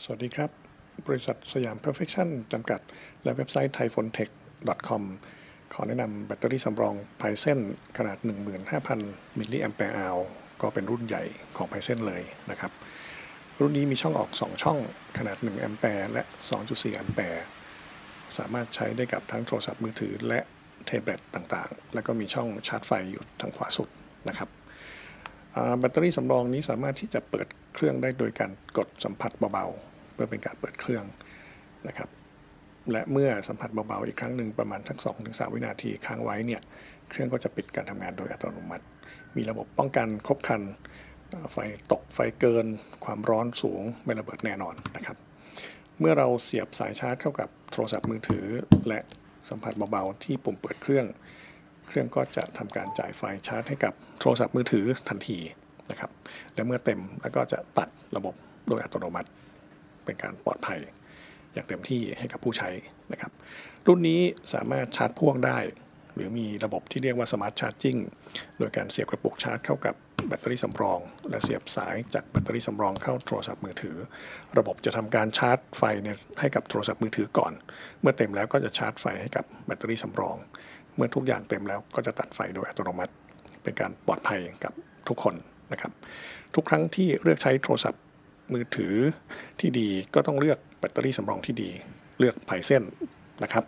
สวัสดีครับ บริษัทสยาม Perfection จำกัด และเว็บไซต์ thaiphonetech.com ขอแนะนำแบตเตอรี่สำรองไพเซนขนาด 15,000 มิลลิแอมแปร์อาวก็เป็นรุ่นใหญ่ของไพเซนเลยนะครับ รุ่นนี้มีช่องออก 2 ช่องขนาด 1 แอมแปร์และ 2.4 แอมแปร์สามารถใช้ได้กับทั้งโทรศัพท์มือถือและเทเบิลต่างๆ แล้วก็มีช่องชาร์จไฟอยู่ทางขวาสุดนะครับ แบตเตอรี่สำรองนี้สามารถที่จะเปิดเครื่องได้โดยการกดสัมผัสเบาๆ เพื่อเป็นการเปิดเครื่องนะครับ และเมื่อสัมผัสเบาๆอีกครั้งหนึ่งประมาณสัก2-3 วินาทีค้างไว้เนี่ยเครื่องก็จะปิดการทำงานโดยอัตโนมัติ มีระบบป้องกันครบครัน ไฟตกไฟเกิน ความร้อนสูงไม่ระเบิดแน่นอนนะครับ เมื่อเราเสียบสายชาร์จเข้ากับโทรศัพท์มือถือ และสัมผัสเบาๆที่ปุ่มเปิดเครื่อง เครื่องก็จะทำการจ่ายไฟชาร์จให้กับโทรศัพท์มือถือทันทีนะครับ และเมื่อเต็มแล้วก็จะตัดระบบโดยอัตโนมัติ เป็นการปลอดภัย อย่างเต็มที่ให้กับผู้ใช้นะครับ รุ่นนี้สามารถชาร์จพ่วงได้ หรือมีระบบที่เรียกว่าสมาร์ทชาร์จิ่งโดยการเสียบกระปุกชาร์จเข้ากับแบตเตอรี่สำรอง และเสียบสายจากแบตเตอรี่สำรองเข้าโทรศัพท์มือถือ ระบบจะทำการชาร์จไฟให้กับโทรศัพท์มือถือก่อน เมื่อเต็มแล้วก็จะชาร์จไฟให้กับแบตเตอรี่สำรอง เมื่อทุกอย่างเต็มแล้วก็จะตัดไฟโดยอัตโนมัติ เป็นการปลอดภัยกับทุกคนนะครับทุกครั้งที่เลือกใช้โทรศัพท์มือถือที่ดีก็ต้องเลือกแบตเตอรี่สำรองที่ดี เลือกไพเส้นนะครับ